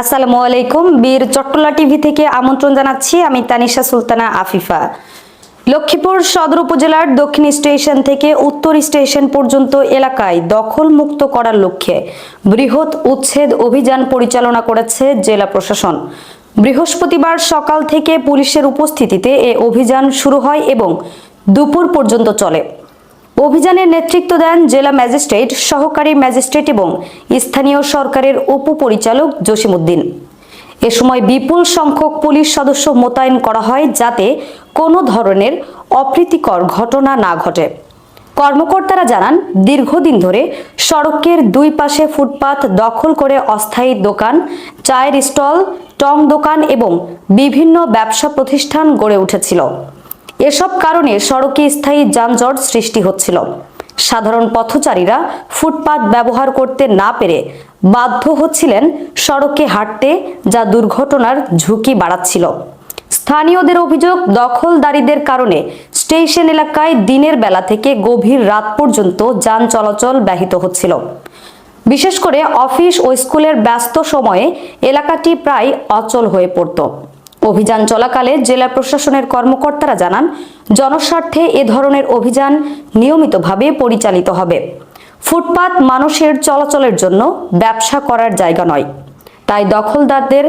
আসসালামু আলাইকুম, বীর চট্টলা টিভি থেকে আমন্ত্রণ জানাচ্ছি আমি তানিশা সুলতানা আফিফা। লক্ষ্মীপুর সদর উপজেলার দক্ষিণ স্টেশন থেকে উত্তর স্টেশন পর্যন্ত এলাকায় দখল মুক্ত করার লক্ষ্যে বৃহৎ উচ্ছেদ অভিযান পরিচালনা করেছে জেলা প্রশাসন। বৃহস্পতিবার সকাল থেকে পুলিশের উপস্থিতিতে এ অভিযান শুরু হয় এবং দুপুর পর্যন্ত চলে। অভিযানের নেতৃত্ব দেন জেলা ম্যাজিস্ট্রেট, সহকারী ম্যাজিস্ট্রেট এবং স্থানীয় সরকারের উপপরিচালক জসিমউদ্দিন। এ সময় বিপুল সংখ্যক পুলিশ সদস্য মোতায়েন করা হয় যাতে কোনো ধরনের অপ্রীতিকর ঘটনা না ঘটে। কর্মকর্তারা জানান, দীর্ঘদিন ধরে সড়কের দুই পাশে ফুটপাত দখল করে অস্থায়ী দোকান, চায়ের স্টল, টং দোকান এবং বিভিন্ন ব্যবসা প্রতিষ্ঠান গড়ে উঠেছিল। এসব কারণে সড়কে স্থায়ী যানজট সৃষ্টি হচ্ছিল। সাধারণ পথচারীরা ফুটপাত ব্যবহার করতে না পেরে বাধ্য হচ্ছিলেন সড়কে হাঁটতে, যা দুর্ঘটনার ঝুঁকি বাড়াচ্ছিল। স্থানীয়দের অভিযোগ, দখলদারীদের কারণে স্টেশন এলাকায় দিনের বেলা থেকে গভীর রাত পর্যন্ত যান চলাচল ব্যাহত হচ্ছিল। বিশেষ করে অফিস ও স্কুলের ব্যস্ত সময়ে এলাকাটি প্রায় অচল হয়ে পড়ত। অভিযান চলাকালে জেলা প্রশাসনের কর্মকর্তারা জানান, জনস্বার্থে এ ধরনের অভিযান নিয়মিতভাবে পরিচালিত হবে। ফুটপাত মানুষের চলাচলের জন্য ব্যবসা করার জায়গা নয়। তাই দখলদারদের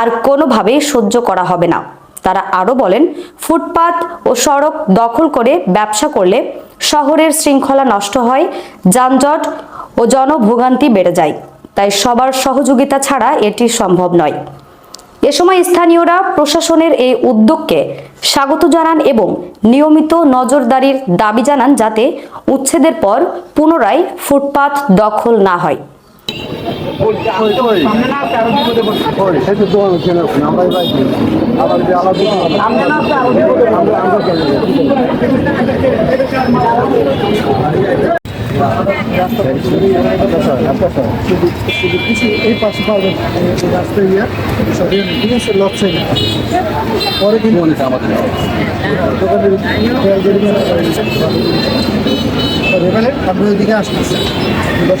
আর কোনোভাবেই সহ্য করা হবে না। তারা আরও বলেন, ফুটপাত ও সড়ক দখল করে ব্যবসা করলে শহরের শৃঙ্খলা নষ্ট হয়, যানজট ও জনভোগান্তি বেড়ে যায়। তাই সবার সহযোগিতা ছাড়া এটি সম্ভব নয়। এ সময় স্থানীয়রা প্রশাসনের এই উদ্যোগকে স্বাগত জানান এবং নিয়মিত নজরদারির দাবি জানান যাতে উচ্ছেদের পর পুনরায় ফুটপাত দখল না হয়। আমরা এই পাশে পাবেন রাস্তা ইয়া ঠিক আছে লক সাইড পরে কিন্তু এবারে আপনি ওইদিকে আসতেছেন দশ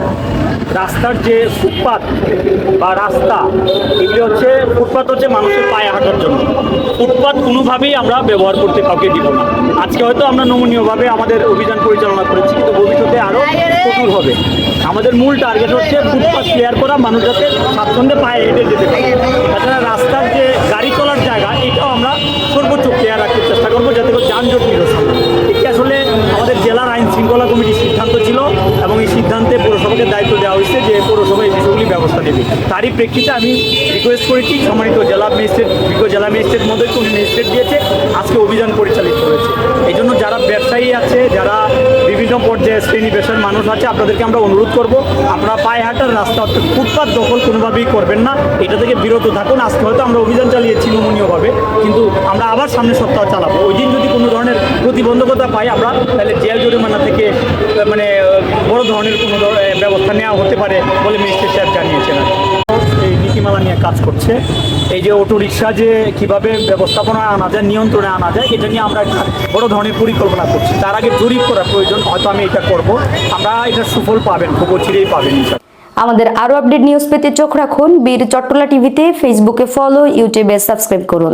রাস্তার যে ফুটপাত বা রাস্তা, এগুলি হচ্ছে, ফুটপাত হচ্ছে মানুষের পায়ে হাঁটার জন্য। ফুটপাত কোনোভাবেই আমরা ব্যবহার করতে কাউকে দিব না। আজকে হয়তো আমরা নমনীয়ভাবে আমাদের অভিযান পরিচালনা করেছি, কিন্তু ভবিষ্যতে আরও কঠোর হবে। আমাদের মূল টার্গেট হচ্ছে ফুটপাত ক্লিয়ার করা, মানুষ যাতে স্বাচ্ছন্দ্যে পায়ে হেঁটে যেতে পারে। তাছাড়া রাস্তার যে গাড়ি চলার জায়গা, এটাও আমরা সর্বোচ্চ ক্লিয়ার রাখতে চেষ্টা করব, যাতে যানজট নিরসন হয়। এটি আসলে আমাদের জেলার আইন শৃঙ্খলা কমিটির সিদ্ধান্ত ছিল এবং এই সিদ্ধান্তে পৌরসভাকে দায়িত্ব দেওয়া হয়েছে যে পৌরসভা এই নেবে তারই প্রেক্ষিতে আমি রিকোয়েস্ট করেছি, সম্মানিত জেলা ম্যাজিস্ট্রেট বিজ্ঞ জেলা ম্যাজিস্ট্রেট মধ্যে উনি ম্যাজিস্ট্রেট দিয়েছে, আজকে অভিযান পরিচালিত হয়েছে। এই জন্য যারা ব্যবসায়ী আছে, যারা বিভিন্ন পর্যায়ে শ্রেণি পেশার মানুষ আছে, আপনাদেরকে আমরা অনুরোধ করব, আপনারা পায়ে হাঁটার রাস্তা ফুটপাত দখল কোনোভাবেই করবেন না। এটা থেকে বিরত থাকুন। আজকে হয়তো আমরা অভিযান চালিয়েছি নমনীয়ভাবে কিন্তু আমরা আবার সামনে সপ্তাহ চালাবো। ওই দিন যদি কোনো ধরনের প্রতিবন্ধকতা পাই আমরা, তাহলে জেল জরিমানা থেকে মানে ধরনের কোনো ব্যবস্থা নেওয়া হতে পারে বলে ম্যাজিস্ট্রেট সাহেব জানিয়েছেন এই নীতিমালা নিয়ে কাজ করছে। এই যে অটো রিক্সা যে কীভাবে ব্যবস্থাপনা আনা যায় নিয়ন্ত্রণে আনা যায় এটা নিয়ে আমরা একটা বড় ধরনের পরিকল্পনা করছি। তার আগে জরিপ করা প্রয়োজন হয়তো আমি এটা করব। আমরা এটা সুফল পাবেন খুব চিরেই পাবেন আমাদের আরও আপডেট নিউজ পেতে চোখ রাখুন। বীর চট্টলা টিভিতে ফেসবুকে ফলো ইউটিউবে সাবস্ক্রাইব করুন।